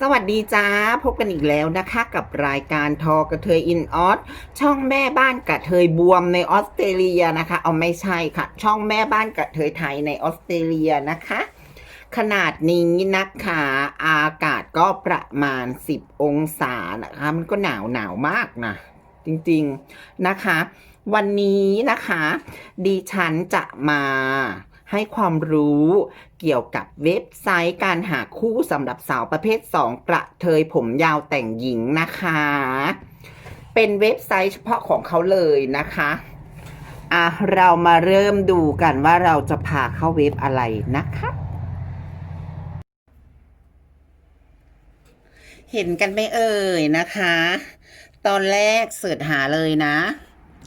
สวัสดีจ้า พบกันอีกแล้วนะคะกับรายการทอกระเทยอินออสช่องแม่บ้านกระเทยบวมในออสเตรเลียนะคะ เอาไม่ใช่ค่ะ ช่องแม่บ้านกระเทยไทยในออสเตรเลียนะคะ ขนาดนี้นะคะอากาศก็ประมาณ 10 องศานะคะ มันก็หนาวหนาวมากนะ จริงๆนะคะ วันนี้นะคะ ดิฉันจะมา ให้ความรู้เกี่ยวกับเว็บไซต์การหาคู่สำหรับสาวประเภท 2 กระเทยผมยาวแต่งหญิงนะคะ เป็นเว็บไซต์เฉพาะของเขาเลยนะคะอะเรามาเริ่มดูกันว่าเราจะพาเข้าเว็บอะไรนะคะเห็นกันไหมเอ่ยนะคะ ตอนแรกเสิร์ชหาเลยนะ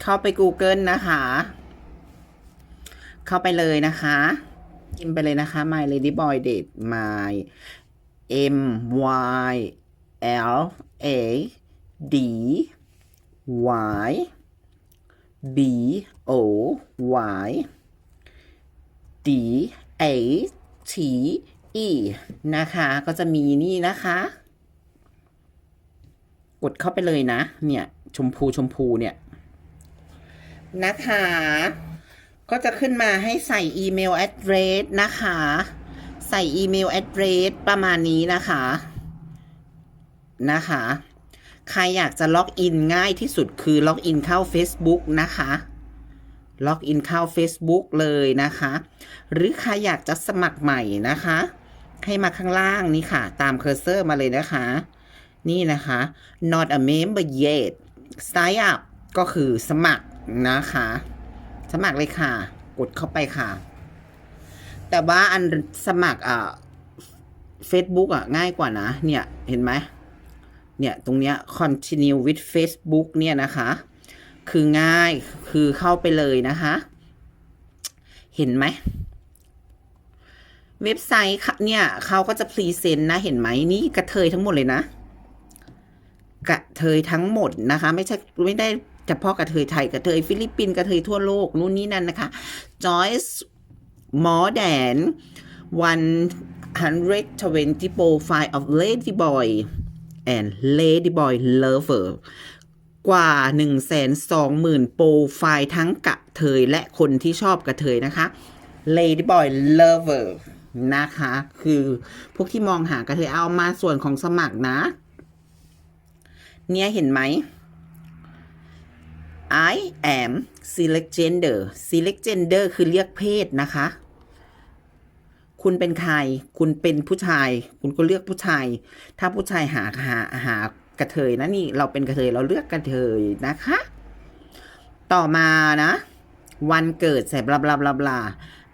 เข้าไป Google นะคะ เข้าไปเลยนะคะพิมพ์ไปเลยนะคะ my lady boy date my m y l a d y b o y d a t e นะคะ ก็จะมีนี่นะคะ กดเข้าไปเลยนะ เนี่ย ชมพูชมพูเนี่ย นะคะ ก็จะขึ้นมาให้ใส่อีเมล address นะคะ ใส่อีเมล address ประมาณนี้นะคะ นะคะ ใครอยากจะล็อกอินง่ายที่สุดคือล็อกอินเข้า Facebook นะคะล็อกอินเข้า Facebook เลยนะคะ หรือใครอยากจะสมัครใหม่นะคะ ให้มาข้างล่างนี่ค่ะ ตามเคอร์เซอร์มาเลยนะคะ นี่นะคะ not a member yet sign up ก็คือสมัครนะคะ สมัครเลยค่ะ กดเข้าไปค่ะ แต่ว่าอันสมัครอ่า Facebook อะง่ายกว่านะ เนี่ยเห็นไหมเนี่ยตรงเนี้ย continue with Facebook เนี่ยนะคะ คือง่ายคือเข้าไปเลยนะคะ เห็นไหมเว็บไซต์ค่ะเนี่ยเขาก็จะพรีเซนต์นะเห็นไหมนี่กระเทยทั้งหมดเลยนะ กระเทยทั้งหมดนะคะ ไม่ใช่ไม่ได้ เฉพาะกระเทยไทยกระเทยฟิลิปปินส์กระเทยทั่วโลกนู่นนี่นั่นนะคะ Joyce more than 120 profile of lady boy and lady boy lover กว่า 1 2 0 0 0 0 โปรไฟล์ทั้งกระเทยและคนที่ชอบกระเทยนะคะ lady boy lover นะคะ คือพวกที่มองหากระเทยเอามาส่วนของสมัครนะ เนี่ยเห็นไหม I am select gender select gender คือเรียกเพศนะคะ คุณเป็นใคร คุณเป็นผู้ชาย คุณก็เลือกผู้ชาย ถ้าผู้ชายหาหาหากระเทยนะนี่เราเป็นกระเทยเราเลือกกระเทยนะคะ ต่อมานะ วันเกิดใส่บลาบลาบลาบลา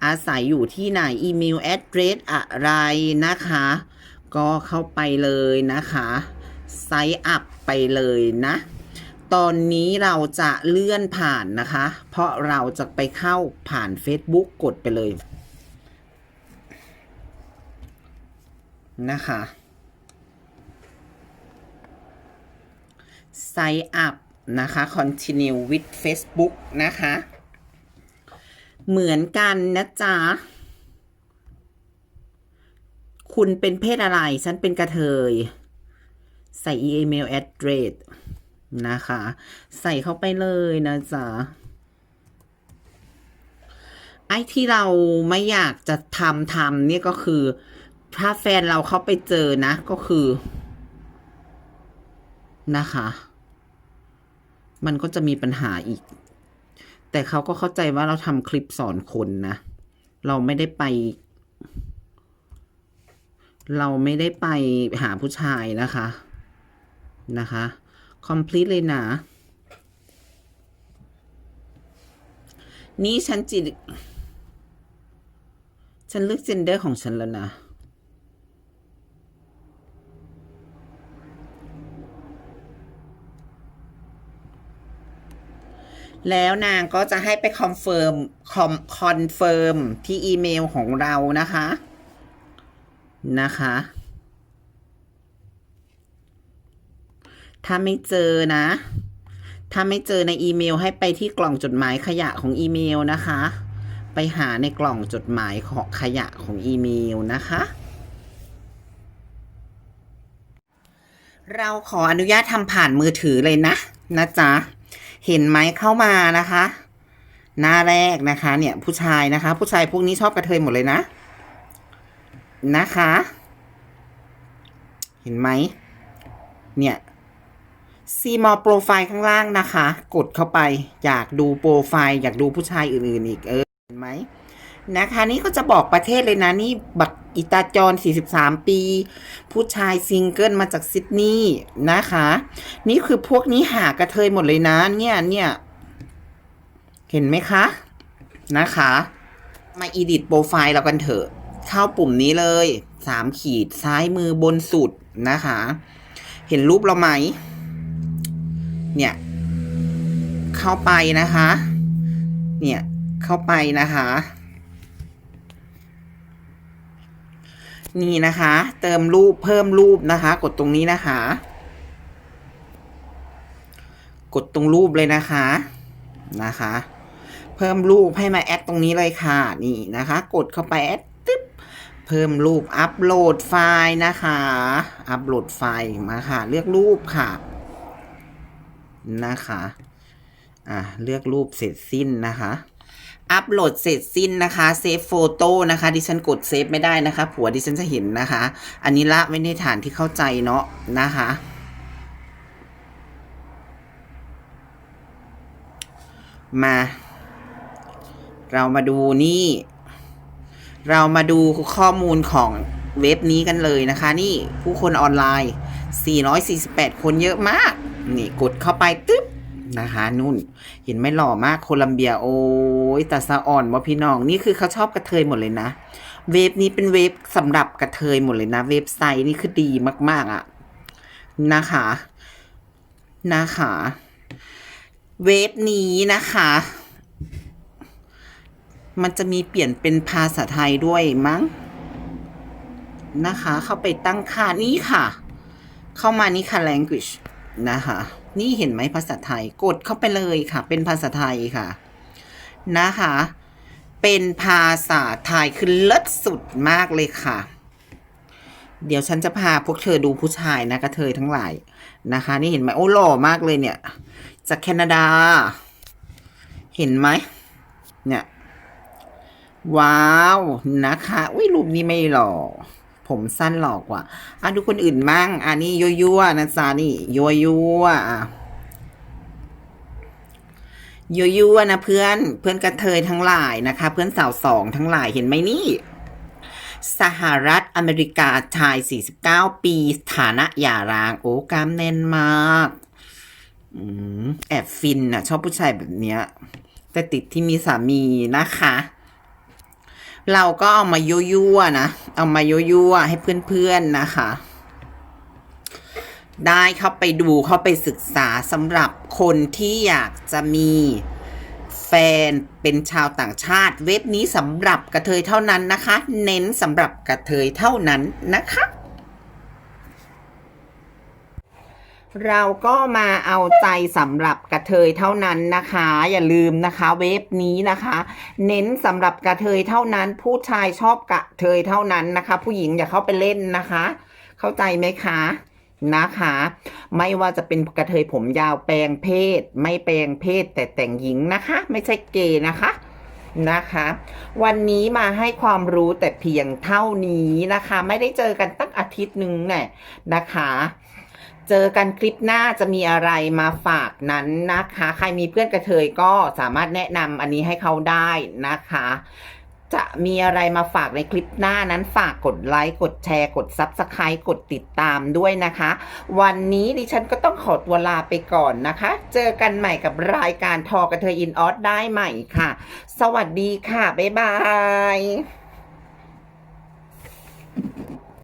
อาศัยอยู่ที่ไหนอีเมลแอดเดรสอะไรนะคะ ก็เข้าไปเลยนะคะ ไซต์อัพไปเลยนะ ตอนนี้เราจะเลื่อนผ่านนะคะ เพราะเราจะไปเข้าผ่าน Facebook กดไปเลย นะคะ Sign up นะคะ continue with Facebook นะคะ เหมือนกันนะจ๊ะ คุณเป็นเพศอะไร ฉันเป็นกระเทย ใส่อีเมล address นะคะ ใส่เข้าไปเลยนะจ๊ะไอ้ที่เราไม่อยากจะทำทำเนี่ยก็คือ ถ้าแฟนเราเข้าไปเจอนะก็คือ นะคะ มันก็จะมีปัญหาอีก แต่เขาก็เข้าใจว่าเราทำคลิปสอนคนนะ เราไม่ได้ไป เราไม่ได้ไปหาผู้ชายนะคะนะคะ complete เลยนะ นี่ฉันจิฉันเลือกเจนเดอร์ของฉันแล้วนะแล้วนางก็จะให้ไปคอนเฟิร์มคอมคอนเฟิร์มที่อีเมลของเรานะคะ นะคะ ถ้าไม่เจอนะ ถ้าไม่เจอในอีเมลให้ไปที่กล่องจดหมายขยะของอีเมลนะคะ ไปหาในกล่องจดหมายของขยะของอีเมลนะคะ เราขออนุญาตทำผ่านมือถือเลยนะนะจ๊ะ เห็นไหมเข้ามานะคะ หน้าแรกนะคะ เนี่ยผู้ชายนะคะ ผู้ชายพวกนี้ชอบกระเทยหมดเลยนะ นะคะ เห็นไหมเนี่ย ซีมอโปรไฟล์ข้างล่างนะคะ กดเข้าไป อยากดูโปรไฟล์อยากดูผู้ชายอื่นๆอีกเออเห็นไหมนะคะ นี่ก็จะบอกประเทศเลยนะ นี่บักอิตาจร 43 ปี ผู้ชายซิงเกิลมาจากซิดนีย์นะคะ นี่คือพวกนี้หากระเทยหมดเลยนะ เนี่ยเนี่ยเห็นไหมคะ นะคะ มาอีดิทโปรไฟล์เรากันเถอะ เข้าปุ่มนี้เลยสามขีดซ้ายมือบนสุดนะคะ เห็นรูปเราไหม เนี่ยเข้าไปนะคะ เนี่ยเข้าไปนะคะ นี่นะคะ เติมรูปเพิ่มรูปนะคะ กดตรงนี้นะคะ กดตรงรูปเลยนะคะนะคะ เพิ่มรูปให้มาแอดตรงนี้เลยค่ะ นี่นะคะ กดเข้าไปแอดตึ๊บเพิ่มรูปอัปโหลดไฟล์นะคะ อัปโหลดไฟล์มาค่ะ เลือกรูปค่ะ นะคะ อะเลือกรูปเสร็จสิ้นนะคะอัปโหลดเสร็จสิ้นนะคะเซฟโฟโต้นะคะ ดิฉันกดเซฟไม่ได้นะคะ ผัวดิฉันจะเห็นนะคะ อันนี้ละไว้ในฐานที่เข้าใจเนาะนะคะ มา เรามาดูนี่ เรามาดูข้อมูลของเว็บนี้กันเลยนะคะ นี่ผู้คนออนไลน์ 448 คนเยอะมาก นี่กดเข้าไปตึ๊บนะคะนุ่น เห็นไหมหล่อมากโคลัมเบียโอ้ยแต่สะอ่อนว่าพี่น้องนี่คือเขาชอบกระเทยหมดเลยนะ เว็บนี้เป็นเว็บสำหรับกระเทยหมดเลยนะ เว็บไซต์นี่คือดีมาก ๆอะ่ะนะคะนะคะ เว็บนี้นะคะ มันจะมีเปลี่ยนเป็นภาษาไทยด้วยมั้งนะคะ เข้าไปตั้งค่านี่ค่ะ เข้ามานี่ค่ะ language นะคะ นี่เห็นไหมภาษาไทยกดเข้าไปเลยค่ะ เป็นภาษาไทยค่ะ นะคะ เป็นภาษาไทยคือเลิศสุดมากเลยค่ะ เดี๋ยวฉันจะพาพวกเธอดูผู้ชายนะกระเทยทั้งหลายนะคะ นี่เห็นไหมโอ้หล่อมากเลยเนี่ย จากแคนาดา เห็นไหมเนี่ย ว้าวนะคะ อุ้ยรูปนี้ไม่หล่อ ผมสั้นหลอกกว่ะอะดูคนอื่นมั่งอันนี้ยั่วยั่วๆนะจ๊ะนี่ยั่วยั่วๆอะยั่วยั่วนะเพื่อนเพื่อนกระเทยทั้งหลายนะคะ เพื่อนสาวสองทั้งหลายเห็นไหมนี่สหรัฐอเมริกาชาย 49 ปีฐานะหย่าร้าง โอ้กล้ามแน่นมากอแอบฟินอะชอบผู้ชายแบบเนี้ยแต่ติดที่มีสามีนะคะ เราก็เอามายั่วๆนะ เอามายั่วๆให้เพื่อนๆนะคะ ได้เข้าไปดูเข้าไปศึกษาสำหรับคนที่อยากจะมีแฟนเป็นชาวต่างชาติ เว็บนี้สำหรับกระเทยเท่านั้นนะคะ เน้นสำหรับกระเทยเท่านั้นนะคะ เราก็มาเอาใจสำหรับกระเทยเท่านั้นนะคะ อย่าลืมนะคะ เว็บนี้นะคะ เน้นสำหรับกระเทยเท่านั้น ผู้ชายชอบกระเทยเท่านั้นนะคะ ผู้หญิงอย่าเข้าไปเล่นนะคะ เข้าใจไหมคะนะคะ ไม่ว่าจะเป็นกระเทยผมยาวแปลงเพศ ไม่แปลงเพศ แต่แต่งหญิงนะคะ ไม่ใช่เกย์นะคะนะคะ วันนี้มาให้ความรู้แต่เพียงเท่านี้นะคะ ไม่ได้เจอกันตั้งอาทิตย์หนึ่งเนี่ยนะคะ เจอกันคลิปหน้าจะมีอะไรมาฝากนั้นนะคะ ใครมีเพื่อนกระเทยก็สามารถแนะนำอันนี้ให้เขาได้นะคะ จะมีอะไรมาฝากในคลิปหน้านั้นฝากกดไลค์กดแชร์ กด Subscribe กดติดตามด้วยนะคะ วันนี้ดิฉันก็ต้องขอตัวลาไปก่อนนะคะ เจอกันใหม่กับรายการทอกระเทยอินออสได้ใหม่ค่ะ สวัสดีค่ะ บ๊ายบาย